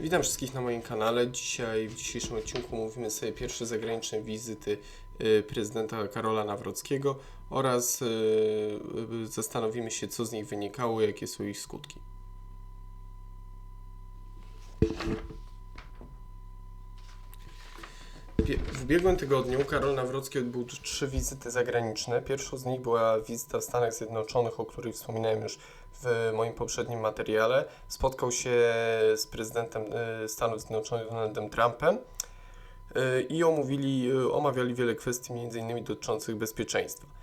Witam wszystkich na moim kanale. Dzisiaj w dzisiejszym odcinku mówimy sobie pierwsze zagraniczne wizyty y, prezydenta Karola Nawrockiego oraz y, y, zastanowimy się, co z nich wynikało, jakie są ich skutki. W ubiegłym tygodniu Karol Nawrocki odbył trzy wizyty zagraniczne. Pierwszą z nich była wizyta w Stanach Zjednoczonych, o której wspominałem już w moim poprzednim materiale. Spotkał się z prezydentem y, Stanów Zjednoczonych Donaldem Trumpem y, i omówili, y, omawiali wiele kwestii, m.in. dotyczących bezpieczeństwa.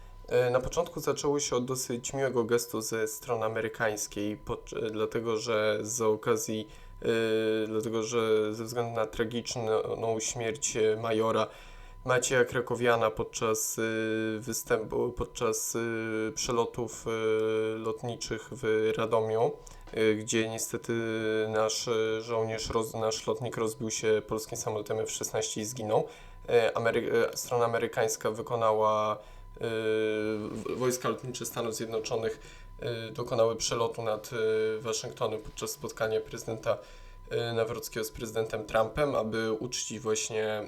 Y, Na początku zaczęło się od dosyć miłego gestu ze strony amerykańskiej, y, dlatego że z okazji Yy, dlatego że ze względu na tragiczną śmierć e, majora Macieja Krakowiana podczas występu, podczas przelotów lotniczych w Radomiu, gdzie niestety nasz żołnierz, nasz lotnik rozbił się polskim samolotem F-16 i zginął. E, Amery- e, strona amerykańska wykonała wojska lotnicze Stanów Zjednoczonych y, dokonały przelotu nad y, Waszyngtonem podczas spotkania prezydenta Nawrockiego z prezydentem Trumpem, aby uczcić właśnie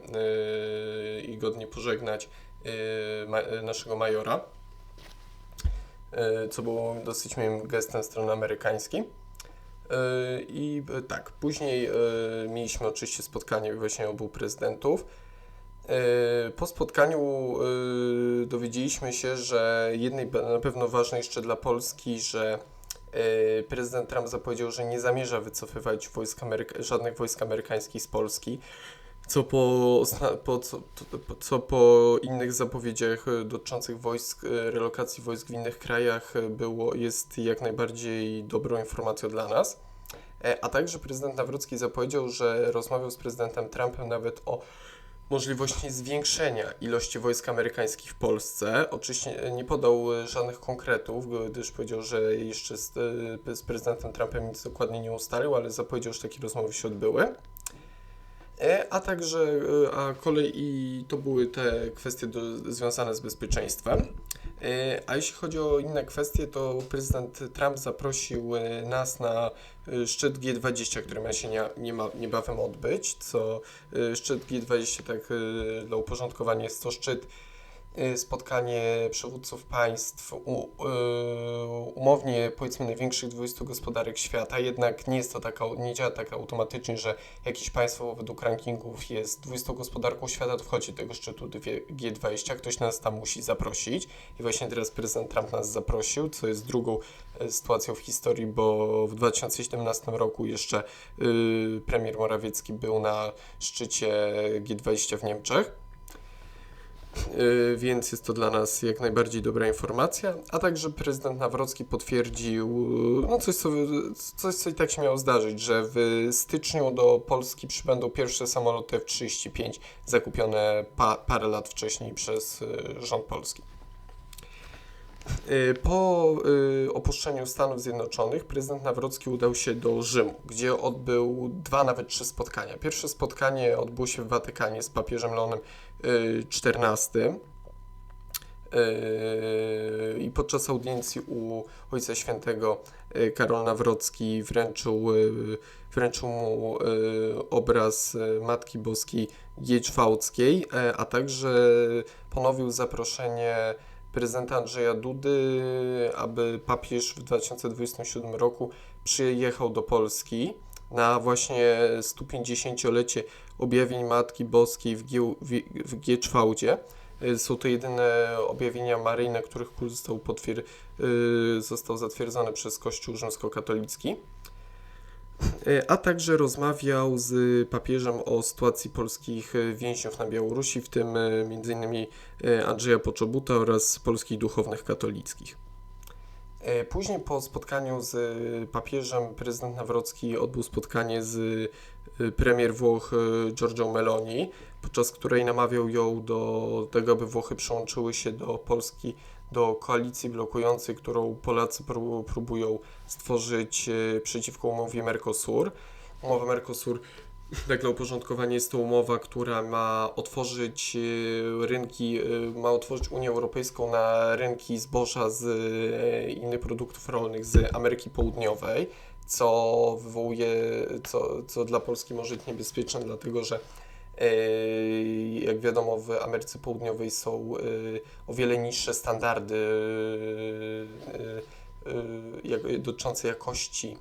i godnie pożegnać naszego majora, co było dosyć miłym gestem strony amerykańskiej. I tak, później mieliśmy oczywiście spotkanie właśnie obu prezydentów. Y, Po spotkaniu y, dowiedzieliśmy się, że jednej na pewno ważnej jeszcze dla Polski, że y, prezydent Trump zapowiedział, że nie zamierza wycofywać wojsk Ameryka- żadnych wojsk amerykańskich z Polski, co po, po, co, co po innych zapowiedziach dotyczących wojsk, relokacji wojsk w innych krajach było, jest jak najbardziej dobrą informacją dla nas. E, A także prezydent Nawrocki zapowiedział, że rozmawiał z prezydentem Trumpem nawet o możliwości zwiększenia ilości wojsk amerykańskich w Polsce. Oczywiście nie podał e, żadnych konkretów, gdyż powiedział, że jeszcze z, e, z prezydentem Trumpem nic dokładnie nie ustalił, ale zapowiedział, że takie rozmowy się odbyły. E, A także, a kolej i to były te kwestie do, związane z bezpieczeństwem. E, A jeśli chodzi o inne kwestie, to prezydent Trump zaprosił e, nas na e, szczyt G20, który ma się nie, nie ma, niebawem odbyć, co szczyt G20, tak dla uporządkowania, jest to szczyt spotkanie przywódców państw e, umownie powiedzmy największych 20 gospodarek świata, jednak nie jest to taka, nie działa tak automatycznie, że jakieś państwo według rankingów jest 20 gospodarką świata, to wchodzi do tego szczytu dwie- G20, ktoś nas tam musi zaprosić i właśnie teraz prezydent Trump nas zaprosił, co jest drugą e, sytuacją w historii, bo w 2017 roku jeszcze y, premier Morawiecki był na szczycie G20 w Niemczech. Y, Więc jest to dla nas jak najbardziej dobra informacja, a także prezydent Nawrocki potwierdził no coś, co, coś, co i tak się miało zdarzyć, że w styczniu do Polski przybędą pierwsze samoloty F-35 zakupione pa, parę lat wcześniej przez y, rząd polski. Y, Po y, opuszczeniu Stanów Zjednoczonych prezydent Nawrocki udał się do Rzymu, gdzie odbył dwa, nawet trzy spotkania. Pierwsze spotkanie odbyło się w Watykanie z papieżem Leonem XIV y, i podczas audiencji u Ojca Świętego Karol Nawrocki wręczył, wręczył mu obraz Matki Boskiej Giedźwałckiej, e, a także ponowił zaproszenie prezydenta Andrzeja Dudy, aby papież w 2027 roku przyjechał do Polski na właśnie 150-lecie objawień Matki Boskiej w, w Gieczwałdzie. Są to jedyne objawienia maryjne, których kult został, potwier- y, został zatwierdzony przez Kościół rzymskokatolicki. Y, A także rozmawiał z papieżem o sytuacji polskich y, więźniów na Białorusi, w tym y, m.in. Andrzeja Poczobuta oraz polskich duchownych katolickich. E, Później po spotkaniu z papieżem prezydent Nawrocki odbył spotkanie z premier Włoch y, Giorgią Meloni, podczas której namawiał ją do tego, aby Włochy przyłączyły się do Polski, do koalicji blokującej, którą Polacy pró- próbują stworzyć y, przeciwko umowie Mercosur. Umowa Mercosur dla uporządkowania jest to umowa, która ma otworzyć y, rynki, y, ma otworzyć Unię Europejską na rynki zboża z y, innych produktów rolnych z Ameryki Południowej, co wywołuje, co, co dla Polski może być niebezpieczne, dlatego że e, jak wiadomo, w Ameryce Południowej są e, o wiele niższe standardy e, dotyczące jakości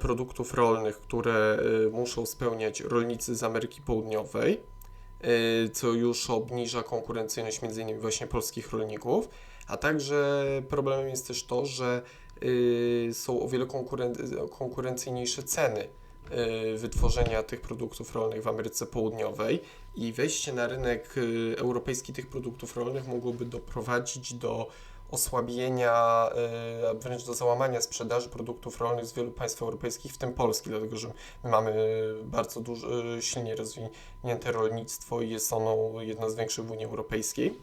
produktów rolnych, które muszą spełniać rolnicy z Ameryki Południowej, co już obniża konkurencyjność m.in. właśnie polskich rolników, a także problemem jest też to, że są o wiele konkuren- konkurencyjniejsze ceny y, wytworzenia tych produktów rolnych w Ameryce Południowej i wejście na rynek y, europejski tych produktów rolnych mogłoby doprowadzić do osłabienia, y, wręcz do załamania sprzedaży produktów rolnych z wielu państw europejskich, w tym Polski, dlatego że my mamy bardzo y, silnie rozwinięte rolnictwo i jest ono jedno z większych w Unii Europejskiej.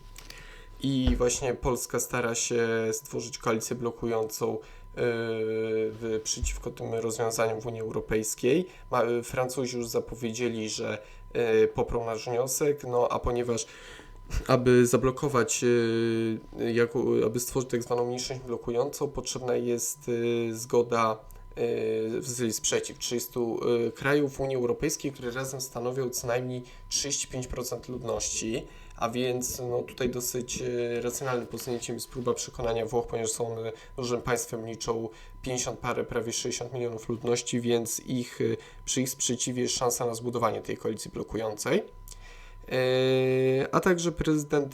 I właśnie Polska stara się stworzyć koalicję blokującą y, w, przeciwko tym rozwiązaniom w Unii Europejskiej. Ma, Francuzi już zapowiedzieli, że y, poprą nasz wniosek, no a ponieważ aby zablokować, y, jako, aby stworzyć tak zwaną mniejszość blokującą, potrzebna jest y, zgoda, sprzeciw 30 y, krajów Unii Europejskiej, które razem stanowią co najmniej 35% ludności, a więc no, tutaj dosyć y, racjonalnym posunięciem jest próba przekonania Włoch, ponieważ są one dużym państwem, liczą 50 parę, prawie 60 milionów ludności, więc ich, y, przy ich sprzeciwie jest szansa na zbudowanie tej koalicji blokującej. A także prezydent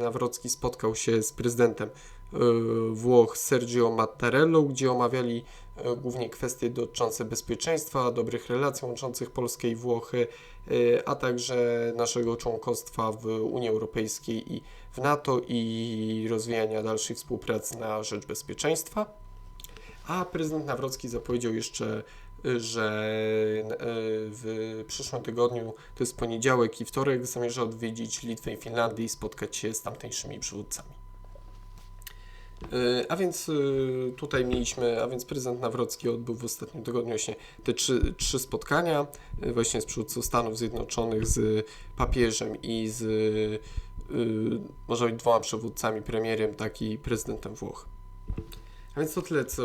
Nawrocki spotkał się z prezydentem Włoch Sergio Mattarello, gdzie omawiali głównie kwestie dotyczące bezpieczeństwa, dobrych relacji łączących Polskę i Włochy, yy, a także naszego członkostwa w Unii Europejskiej i w NATO i rozwijania dalszej współpracy na rzecz bezpieczeństwa. A prezydent Nawrocki zapowiedział jeszcze y, że w przyszłym tygodniu, to jest poniedziałek i wtorek, zamierza odwiedzić Litwę i Finlandię i spotkać się z tamtejszymi przywódcami. Y, A więc y, tutaj mieliśmy, a więc prezydent Nawrocki odbył w ostatnim tygodniu właśnie te trzy, trzy spotkania, y, właśnie z przywódcą Stanów Zjednoczonych, z papieżem i z może być dwoma przywódcami, premierem, tak i prezydentem Włoch. A więc to tyle, co,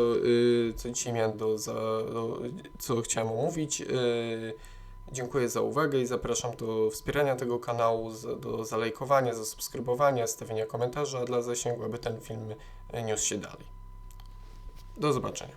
co dzisiaj miałem do, za, do, co chciałem omówić. Dziękuję za uwagę i zapraszam do wspierania tego kanału, do zalajkowania, zasubskrybowania, stawienia komentarza dla zasięgu, aby ten film niósł się dalej. Do zobaczenia.